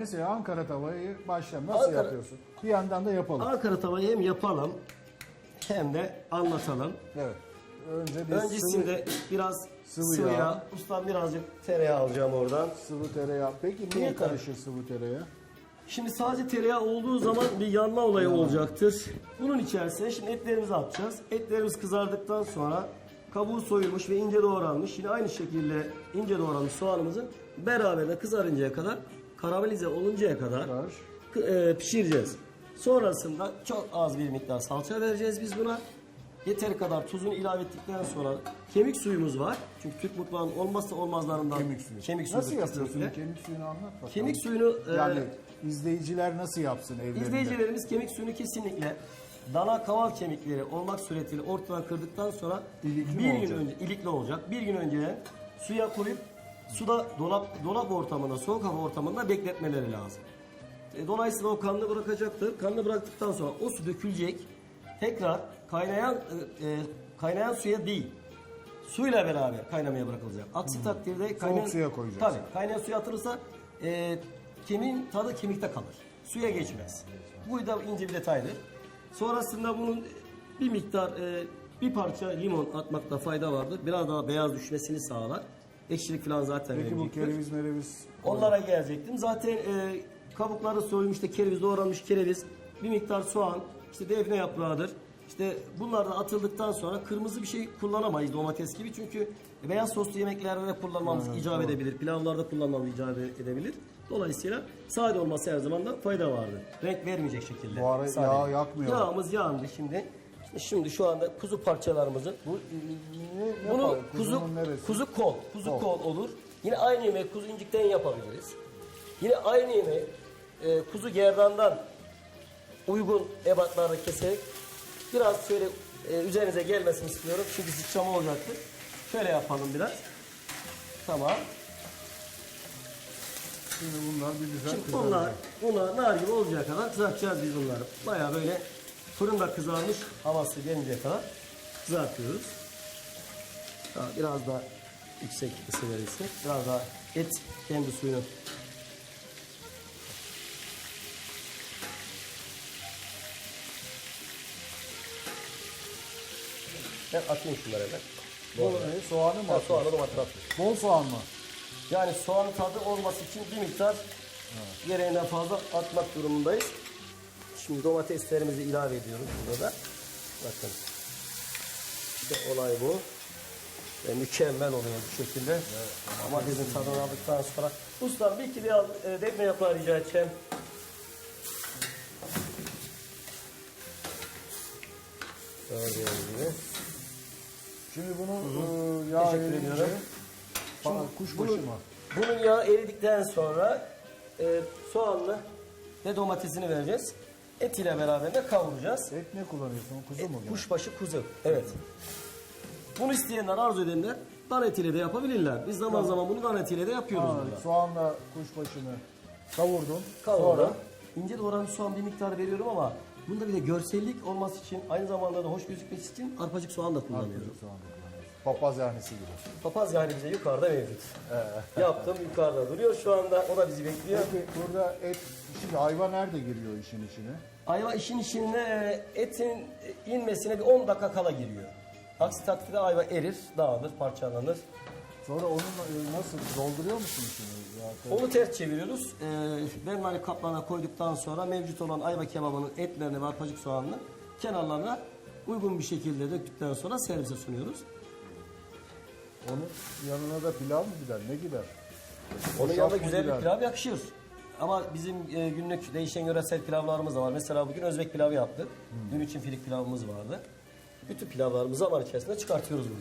Mesela Ankara tavayı başla nasıl Ankara- yapıyorsun? Bir yandan da yapalım. Ankara tavayı hem yapalım hem de anlatalım. Evet. Önce bir Öncesinde biraz sıvı sıvı, yağ. yağ. Ustam birazcık tereyağı alacağım oradan. sıvı, sıvı tereyağı. Peki niye Niye karışır sıvı tereyağı? Şimdi sadece tereyağı olduğu zaman bir yanma olayı olacaktır. Bunun içerisine şimdi etlerimizi atacağız. Etlerimiz kızardıktan sonra kabuğu soyulmuş ve ince doğranmış. Yine aynı şekilde ince doğranmış soğanımızı beraber de kızarıncaya kadar karamelize oluncaya kadar e, pişireceğiz. Sonrasında çok az bir miktar salça vereceğiz biz buna. Yeteri kadar tuzunu ilave ettikten sonra kemik suyumuz var. Çünkü Türk mutfağının olmazsa olmazlarından Kemik suyu. Kemik suyu nasıl yapıyorsun? kesinlikle. Kemik suyunu anlat bakalım. Kemik suyunu e, Yani izleyiciler nasıl yapsın evlerinde? İzleyicilerimiz kemik suyunu kesinlikle dana kaval kemikleri olmak suretiyle ortadan kırdıktan sonra İlikli bir gün olacak? önce ilikli olacak. Bir gün önce suya koyup suda dolap dolap ortamında soğuk hava ortamında bekletmeleri lazım. E, dolayısıyla o kanını bırakacaktır. Kanını bıraktıktan sonra o su dökülecek. Tekrar kaynayan e, e, kaynayan suya değil. Suyla beraber kaynamaya bırakılacak. Aksi takdirde kaynayan, suya koyacağız. Tabii kaynayan suya atılırsa e, kemiğin tadı kemikte kalır. Suya geçmez. Bu da ince bir detaydır. Sonrasında bunun bir miktar e, bir parça limon atmakta fayda vardır. Biraz daha beyaz düşmesini sağlar. Ekşilik falan zaten Peki bu verecektir. kereviz mereviz Onlara gelecektim. Zaten e, kabukları soyulmuş işte kereviz doğranmış kereviz, bir miktar soğan, işte defne yaprağıdır. İşte bunlar da atıldıktan sonra kırmızı bir şey kullanamayız domates gibi çünkü beyaz soslu yemeklerde de kullanmamız icap edebilir. Pilavlarda kullanmamız icap edebilir. Dolayısıyla sade olması her zaman da fayda vardır. Renk vermeyecek şekilde. Bu ara sade. yağ yakmıyor. Yağımız yandı şimdi. Şimdi şu anda kuzu parçalarımızı Bu ne, ne bunu kuzu Kuzunun neresi? kuzu kol, kuzu Kol. kol. olur. Yine aynı yemeği kuzu incikten yapabiliriz. Yine aynı yemeği e, kuzu gerdandan uygun ebatlarda keserek biraz şöyle e, üzerinize gelmesini istiyorum. Çünkü sıçrama olacaktır. Şöyle yapalım biraz. Tamam. Şimdi bunlar bir güzel Şimdi kızaracak. bunlar, bunlar nar gibi olacağı kadar kızartacağız biz bunları. Baya böyle fırında kızarmış havası gelinceye kadar kızartıyoruz. Daha biraz daha yüksek ısı verirse biraz daha et kendi suyunu Ben atayım şunları hemen. Bol ne? Soğanı mı Ha, soğanı domates. Bol soğan mı? Yani soğanın tadı olması için bir miktar gereğinden fazla atmak durumundayız. Şimdi domateslerimizi ilave ediyoruz burada da. Bakın. İşte olay bu. Ve mükemmel oluyor bu şekilde. Domatesin tadını aldıktan sonra. Ustam bir kilo al, e, defne yaprağı rica edeceğim. Gördüğünüz gibi. Şimdi bunu e, yağ Teşekkür ediyorum. Şimdi kuşbaşı bunun- mı? Bunun yağı eridikten sonra e, soğanlı ve domatesini vereceğiz. Et ile beraber de kavuracağız. Et ne kullanıyorsun? Kuzu mu? gene? Kuşbaşı kuzu. Evet. Bunu isteyenler, arzu edenler dan etiyle de yapabilirler. Biz zaman zaman bunu dan etiyle de yapıyoruz Ha, burada. soğanla kuşbaşını kavurdun. Kavurda. Sonra ince doğranmış soğan bir miktar veriyorum ama bunda bir de görsellik olması için aynı zamanda da hoş gözükmesi için arpacık soğan da kullanıyorum. Soğan. Papaz yahnisi gibi. Papaz yani bize yukarıda mevcut. Yaptım yukarıda duruyor şu anda o da bizi bekliyor. Peki burada et, şimdi ayva nerede giriyor işin içine? Ayva işin içine e, etin inmesine bir 10 dakika kala giriyor. Aksi takdirde ayva erir, dağılır, parçalanır. Sonra onu e, nasıl dolduruyor musun? Ya, Onu ters çeviriyoruz. Ee, benmari kaplarına koyduktan sonra mevcut olan ayva kebabının etlerini ve arpacık soğanını kenarlarına uygun bir şekilde döktükten sonra servise sunuyoruz. Onun yanına da pilav mı gider? Ne gider? Onun Hoşaf yanında mı güzel bir gider? pilav yakışır. Ama bizim e, günlük değişen yöresel pilavlarımız da var. Mesela bugün Özbek pilavı yaptık. Dün için filik pilavımız vardı. Bütün pilavlarımızı zaman içerisinde çıkartıyoruz burada.